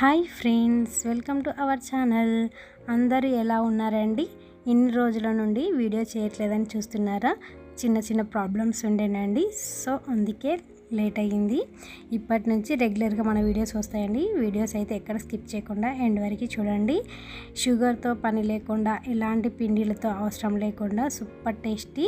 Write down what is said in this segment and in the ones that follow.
Hi friends welcome to our channel. అందరూ ఎలా ఉన్నారండి? ఇన్ని రోజుల నుండి వీడియో చేయట్లేదని చూస్తున్నారా? చిన్న చిన్న ప్రాబ్లమ్స్ ఉండేనండి. సో అందుకే లేట్ అయ్యింది. ఇప్పటి నుంచి రెగ్యులర్గా మన వీడియోస్ వస్తాయండి. వీడియోస్ అయితే ఎక్కడ స్కిప్ చేయకుండా ఎండ్ వరకు చూడండి. షుగర్తో పని లేకుండా ఎలాంటి పిండిలతో అవసరం లేకుండా సూపర్ టేస్టీ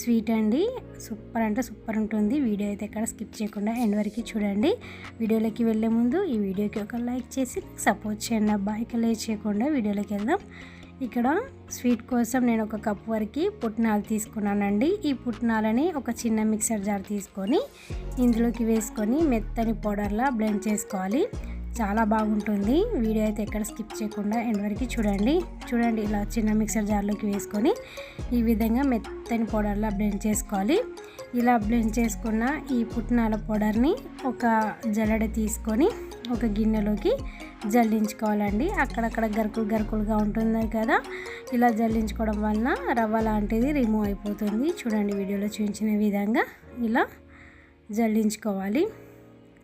స్వీట్ అండి. సూపర్ అంటే సూపర్ ఉంటుంది. వీడియో అయితే ఎక్కడ స్కిప్ చేయకుండా ఎండ్ వరకు చూడండి. వీడియోలోకి వెళ్ళే ముందు ఈ వీడియోకి ఒక లైక్ చేసి సపోర్ట్ చేయండి. అబ్బాయికి లేట్ చేయకుండా వీడియోలోకి వెళ్దాం. ఇక్కడ స్వీట్ కోసం నేను ఒక కప్ వరకు పుట్నాలు తీసుకున్నానండి. ఈ పుట్నాలని ఒక చిన్న మిక్సర్ జార్ తీసుకొని ఇందులోకి వేసుకొని మెత్తని పౌడర్లా బ్లెండ్ చేసుకోవాలి. చాలా బాగుంటుంది. వీడియో అయితే ఎక్కడ స్కిప్ చేయకుండా ఎండ్ వరకు చూడండి. చూడండి ఇలా చిన్న మిక్సర్ జార్లోకి వేసుకొని ఈ విధంగా మెత్తని పౌడర్లా బ్లెండ్ చేసుకోవాలి. ఇలా బ్లెండ్ చేసుకున్న ఈ పుట్నాల పౌడర్ని ఒక జల్లెడ తీసుకొని ఒక గిన్నెలోకి జల్లించుకోవాలండి. అక్కడక్కడ గరుకులు గరుకులుగా ఉంటుంది కదా. ఇలా జల్లించుకోవడం వలన రవ్వ లాంటిది రిమూవ్ అయిపోతుంది. చూడండి వీడియోలో చూపించిన విధంగా ఇలా జల్లించుకోవాలి.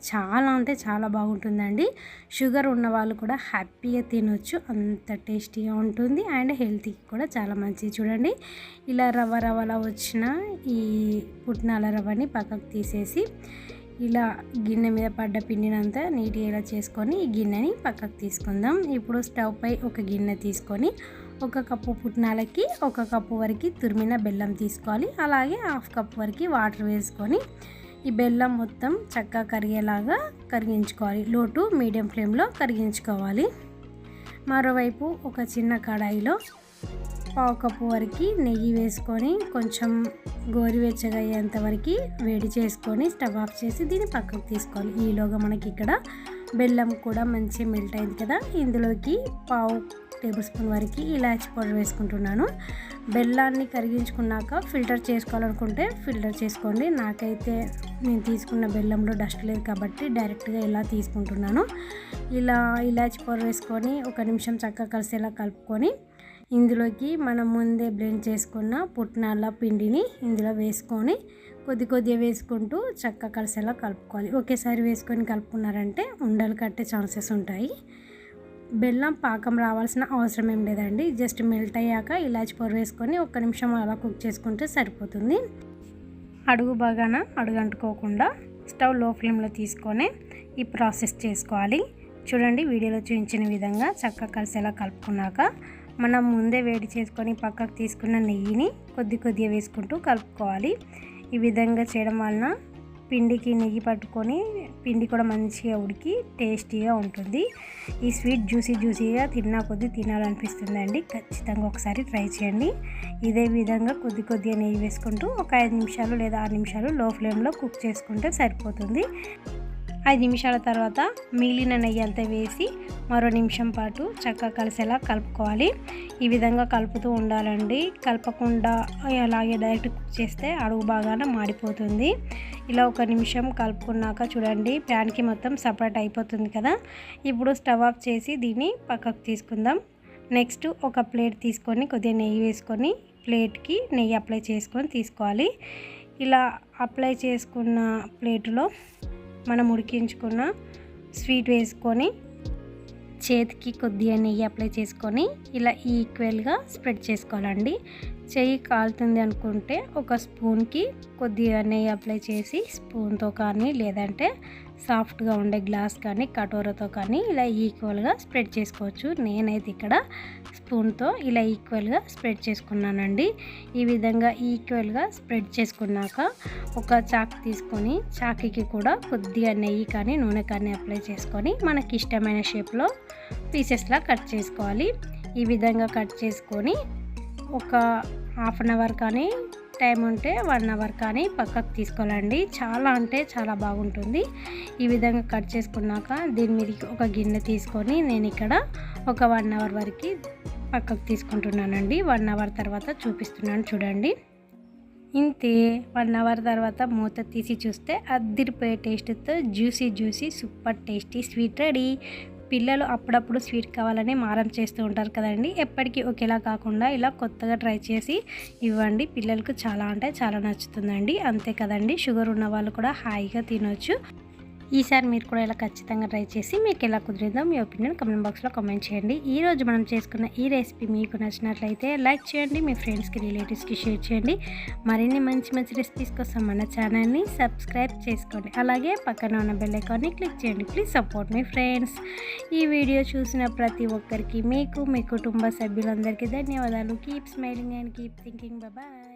చాలా అంటే చాలా బాగుంటుందండి. షుగర్ ఉన్న వాళ్ళు కూడా హ్యాపీగా తినొచ్చు. అంత టేస్టీగా ఉంటుంది. అండ్ హెల్త్కి కూడా చాలా మంచిది. చూడండి ఇలా రవ్వ రవ్వలా వచ్చిన ఈ పుట్నాల రవ్వని పక్కకు తీసేసి ఇలా గిన్నె మీద పడ్డ పిండినంతా నీట్గా ఇలా చేసుకొని ఈ గిన్నెని పక్కకు తీసుకుందాం. ఇప్పుడు స్టవ్ పై ఒక గిన్నె తీసుకొని ఒక కప్పు పుట్నాలకి ఒక కప్పు వరకు తురిమిన బెల్లం తీసుకోవాలి. అలాగే హాఫ్ కప్ వరకు వాటర్ వేసుకొని ఈ బెల్లం మొత్తం చక్కగా కరిగేలాగా కరిగించుకోవాలి. లోటు మీడియం ఫ్లేమ్లో కరిగించుకోవాలి. మరోవైపు ఒక చిన్న కడాయిలో పావు కప్పు వరకు నెయ్యి వేసుకొని కొంచెం గోరువెచ్చగా అయ్యేంత వరకు వేడి చేసుకొని స్టవ్ ఆఫ్ చేసి దీన్ని పక్కకు తీసుకోవాలి. ఈలోగా మనకి ఇక్కడ బెల్లం కూడా మంచిగా మెల్ట్ అయింది కదా. ఇందులోకి పావు టేబుల్ స్పూన్ వరకు ఇలాచి పౌడర్ వేసుకుంటున్నాను. బెల్లాన్ని కరిగించుకున్నాక ఫిల్టర్ చేసుకోవాలనుకుంటే ఫిల్టర్ చేసుకోండి. నాకైతే నేను తీసుకున్న బెల్లంలో డస్ట్ లేదు కాబట్టి డైరెక్ట్గా ఇలా తీసుకుంటున్నాను. ఇలా ఇలాచి పౌడర్ వేసుకొని ఒక నిమిషం చక్కగా కలిసేలా కలుపుకొని ఇందులోకి మనం ముందే బ్లెండ్ చేసుకున్న పుట్నాల పిండిని ఇందులో వేసుకొని కొద్ది కొద్దిగా వేసుకుంటూ చక్క కలిసేలా కలుపుకోవాలి. ఒకేసారి వేసుకొని కలుపుకున్నారంటే ఉండలు కట్టే ఛాన్సెస్ ఉంటాయి. బెల్లం పాకం రావాల్సిన అవసరం ఏం లేదండి. జస్ట్ మెల్ట్ అయ్యాక ఇలాచి పొర వేసుకొని ఒక్క నిమిషం అలా కుక్ చేసుకుంటే సరిపోతుంది. అడుగు బాగాన అడుగంటుకోకుండా స్టవ్లో ఫ్లేమ్లో తీసుకొని ఈ ప్రాసెస్ చేసుకోవాలి. చూడండి వీడియోలో చూపించిన విధంగా చక్కగా కలిసేలా కలుపుకున్నాక మనం ముందే వేడి చేసుకొని పక్కకు తీసుకున్న నెయ్యిని కొద్ది కొద్దిగా వేసుకుంటూ కలుపుకోవాలి. ఈ విధంగా చేయడం వలన పిండికి నెయ్యి పట్టుకొని పిండి కూడా మంచిగా ఉడికి టేస్టీగా ఉంటుంది. ఈ స్వీట్ జ్యూసీ జ్యూసీగా తిన్నా కొద్దీ తినాలనిపిస్తుందండి. ఖచ్చితంగా ఒకసారి ట్రై చేయండి. ఇదే విధంగా కొద్ది కొద్దిగా నెయ్యి వేసుకుంటూ ఒక ఐదు నిమిషాలు లేదా ఆరు నిమిషాలు లో ఫ్లేమ్లో కుక్ చేసుకుంటే సరిపోతుంది. ఐదు నిమిషాల తర్వాత మిగిలిన నెయ్యి అంతా వేసి మరో నిమిషం పాటు చక్కగా కలిసేలా కలుపుకోవాలి. ఈ విధంగా కలుపుతూ ఉండాలండి. కలపకుండా అలాగే డైరెక్ట్ కుక్ చేస్తే అడుగు బాగానే మాడిపోతుంది. ఇలా ఒక నిమిషం కలుపుకున్నాక చూడండి ప్యాన్కి మొత్తం సపరేట్ అయిపోతుంది కదా. ఇప్పుడు స్టవ్ ఆఫ్ చేసి దీన్ని పక్కకు తీసుకుందాం. నెక్స్ట్ ఒక ప్లేట్ తీసుకొని కొద్దిగా నెయ్యి వేసుకొని ప్లేట్కి నెయ్యి అప్లై చేసుకొని తీసుకోవాలి. ఇలా అప్లై చేసుకున్న ప్లేటులో మనం ఉడికించుకున్న స్వీట్ వేసుకొని చేతికి కొద్దిగా నెయ్యి అప్లై చేసుకొని ఇలా ఈక్వల్గా స్ప్రెడ్ చేసుకోవాలండి. చెయ్యి కాలుతుంది అనుకుంటే ఒక స్పూన్కి కొద్దిగా నెయ్యి అప్లై చేసి స్పూన్తో కానీ లేదంటే సాఫ్ట్గా ఉండే గ్లాస్ కానీ కటోరతో కానీ ఇలా ఈక్వల్గా స్ప్రెడ్ చేసుకోవచ్చు. నేనైతే ఇక్కడ స్పూన్తో ఇలా ఈక్వల్గా స్ప్రెడ్ చేసుకున్నానండి. ఈ విధంగా ఈక్వల్గా స్ప్రెడ్ చేసుకున్నాక ఒక చాక్ తీసుకొని చాకీకి కూడా కొద్దిగా నెయ్యి కానీ నూనె కానీ అప్లై చేసుకొని మనకి ఇష్టమైన షేప్లో పీసెస్లా కట్ చేసుకోవాలి. ఈ విధంగా కట్ చేసుకొని ఒక హాఫ్ అన్ అవర్ కానీ టైం ఉంటే వన్ అవర్ కానీ పక్కకు తీసుకోవాలండి. చాలా అంటే చాలా బాగుంటుంది. ఈ విధంగా కట్ చేసుకున్నాక దీని మీదకి ఒక గిన్నె తీసుకొని నేను ఇక్కడ ఒక వన్ అవర్ వరకు పక్కకు తీసుకుంటున్నానండి. వన్ అవర్ తర్వాత చూపిస్తున్నాను చూడండి. ఇంతే వన్ అవర్ తర్వాత మూత తీసి చూస్తే అద్దిరిపోయే టేస్ట్తో juicy juicy super tasty sweet ready. పిల్లలు అప్పుడప్పుడు స్వీట్ కావాలని మారం చేస్తూ ఉంటారు కదండి. ఎప్పటికీ ఒకేలా కాకుండా ఇలా కొత్తగా ట్రై చేసి ఇవ్వండి. పిల్లలకు చాలా అంటే చాలా నచ్చుతుందండి. అంతే కదండి. షుగర్ ఉన్న వాళ్ళు కూడా హాయిగా తినొచ్చు. ఈసారి మీరు కూడా ఇలా ఖచ్చితంగా ట్రై చేసి మీకు ఎలా కుదిరిందో మీ ఒపీనియన్ కమెంట్ బాక్స్లో కామెంట్ చేయండి. ఈ రోజు మనం చేసుకున్న ఈ రెసిపీ మీకు నచ్చినట్లయితే లైక్ చేయండి మీ ఫ్రెండ్స్కి రిలేటివ్స్కి షేర్ చేయండి. మరిన్ని మంచి మంచి రెసిపీస్ కోసం మన ఛానల్ని సబ్స్క్రైబ్ చేసుకోండి. అలాగే పక్కన ఉన్న బెల్ ఐకాన్ని క్లిక్ చేయండి. ప్లీజ్ సపోర్ట్ మీ ఫ్రెండ్స్ ఈ వీడియో చూసిన ప్రతి ఒక్కరికి మీకు మీ కుటుంబ సభ్యులందరికీ ధన్యవాదాలు. Keep smiling and keep thinking bye